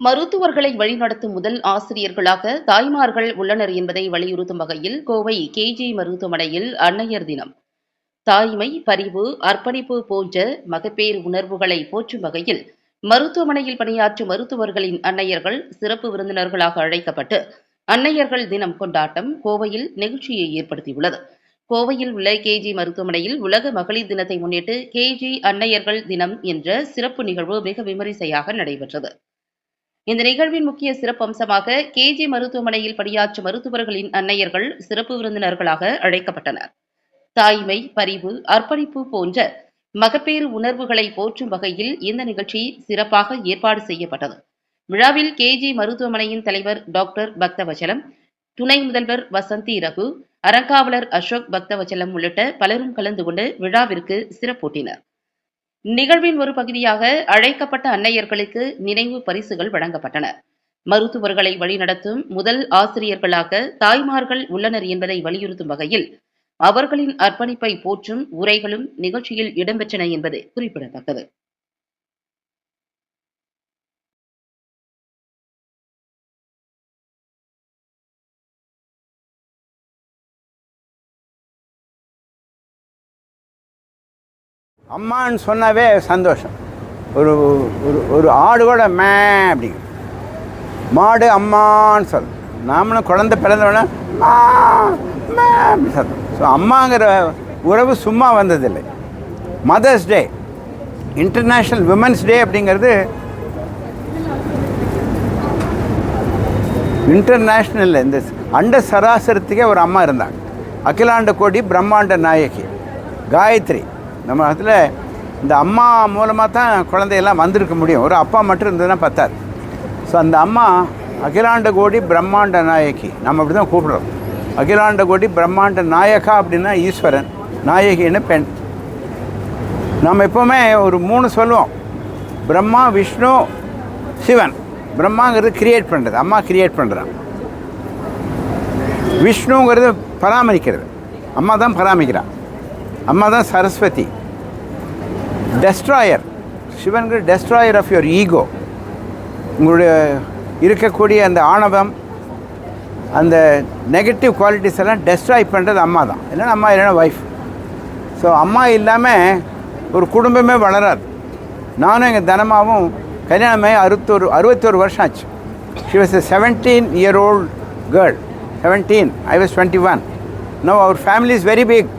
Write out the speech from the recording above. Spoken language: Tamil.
மருத்துவர்களை வழிநடத்தும் முதல் ஆசிரியர்களாக தாய்மார்கள் உள்ளனர் என்பதை வலியுறுத்தும் வகையில் கோவை கேஜி மருத்துவமனையில் அன்னையர் தினம். தாய்மை பரிவு அர்ப்பணிப்பு போன்ற மகப்பேறு உணர்வுகளை போற்றும் வகையில் மருத்துவமனையில் பணியாற்றும் மருத்துவர்களின் அன்னையர்கள் சிறப்பு விருந்தினர்களாக அழைக்கப்பட்டு அன்னையர்கள் தினம் கொண்டாட்டம் கோவையில் நிகழ்ச்சியை ஏற்படுத்தியுள்ளது. கோவையில் உள்ள கேஜி மருத்துவமனையில் உலக மகளிர் தினத்தை முன்னிட்டு கேஜி அன்னையர்கள் தினம் என்ற சிறப்பு நிகழ்வு மிக விமரிசையாக நடைபெற்றது. இந்த நிகழ்வின் முக்கிய சிறப்பம்சமாக கேஜி மருத்துவமனையில் பணியாற்றும் மருத்துவர்களின் அன்னையர்கள் சிறப்பு விருந்தினர்களாக அழைக்கப்பட்டனர். தாய்மை பரிவு அர்ப்பணிப்பு போன்ற மகப்பேறு உணர்வுகளை போற்றும் வகையில் இந்த நிகழ்ச்சி சிறப்பாக ஏற்பாடு செய்யப்பட்டது. விழாவில் கேஜி மருத்துவமனையின் தலைவர் டாக்டர் பக்தவச்சலம் துணை முதல்வர் வசந்தி ரகு அறங்காவலர் அசோக் பக்தவச்சலம் உள்ளிட்ட பலரும் கலந்து கொண்டு விழாவிற்கு சிறப்பூட்டினர். நிகழ்வின் ஒரு பகுதியாக அழைக்கப்பட்ட அன்னையர்களுக்கு நினைவு பரிசுகள் வழங்கப்பட்டன. மருத்துவர்களை வழிநடத்தும் முதல் ஆசிரியர்களாக தாய்மார்கள் உள்ளனர் என்பதை வலியுறுத்தும் வகையில் அவர்களின் அர்ப்பணிப்பை போற்றும் உரைகளும் நிகழ்ச்சியில் இடம்பெற்றன என்பது குறிப்பிடத்தக்கது. அம்மான்னு சொன்னாவே சந்தோஷம். ஒரு ஒரு ஒரு ஆடு கூட மே அப்படி. மாடு அம்மான்னு சொல்லும் நாமளும் குழந்த பிறந்தவொடனே மா மே அப்படி சத்தம் ஸோ அம்மாங்கிற உறவு சும்மா வந்ததில்லை. Mothers day international womens day அப்படிங்கிறது இன்டர்நேஷ்னல் இந்த அண்ட சராசரத்துக்கே ஒரு அம்மா இருந்தாங்க. அகிலாண்ட கோடி பிரம்மாண்ட நாயகி. காயத்ரி. நம்ம அதில் இந்த அம்மா மூலமாக தான் குழந்தையெல்லாம் வந்திருக்க முடியும். ஒரு அப்பா மட்டும் இருந்ததுன்னா பத்தாது. ஸோ அந்த அம்மா அகிலாண்ட கோடி பிரம்மாண்ட நாயகி. நம்ம அப்படி தான் கூப்பிடுறோம். அகிலாண்ட கோடி பிரம்மாண்ட நாயகா அப்படின்னா ஈஸ்வரன். நாயகின்னு பெண்? நம்ம எப்போவுமே ஒரு மூணு சொல்லுவோம். பிரம்மா விஷ்ணு சிவன். பிரம்மாங்கிறது கிரியேட் பண்ணுறது அம்மா கிரியேட் பண்ணுறான் விஷ்ணுங்கிறது பராமரிக்கிறது. அம்மா தான் பராமரிக்கிறான். அம்மா தான் சரஸ்வதி. டெஸ்ட்ராயர் சிவன்கிற டெஸ்ட்ராயர் ஆஃப் யுவர் ஈகோ உங்களுடைய இருக்கக்கூடிய அந்த ஆணவம் அந்த நெகட்டிவ் குவாலிட்டிஸ் எல்லாம் டெஸ்ட்ராய் பண்ணுறது அம்மா தான். இல்லைன்னா அம்மா இல்லைன்னா ஒய்ஃப் ஸோ அம்மா இல்லாமல் ஒரு குடும்பமே வளராது. நானும் எங்கள் தனமாவும் கல்யாணமே அறுபத்தோரு அறுபத்தோரு வருஷம் ஆச்சு. She was a seventeen year old girl seventeen I was twenty one no our family is very big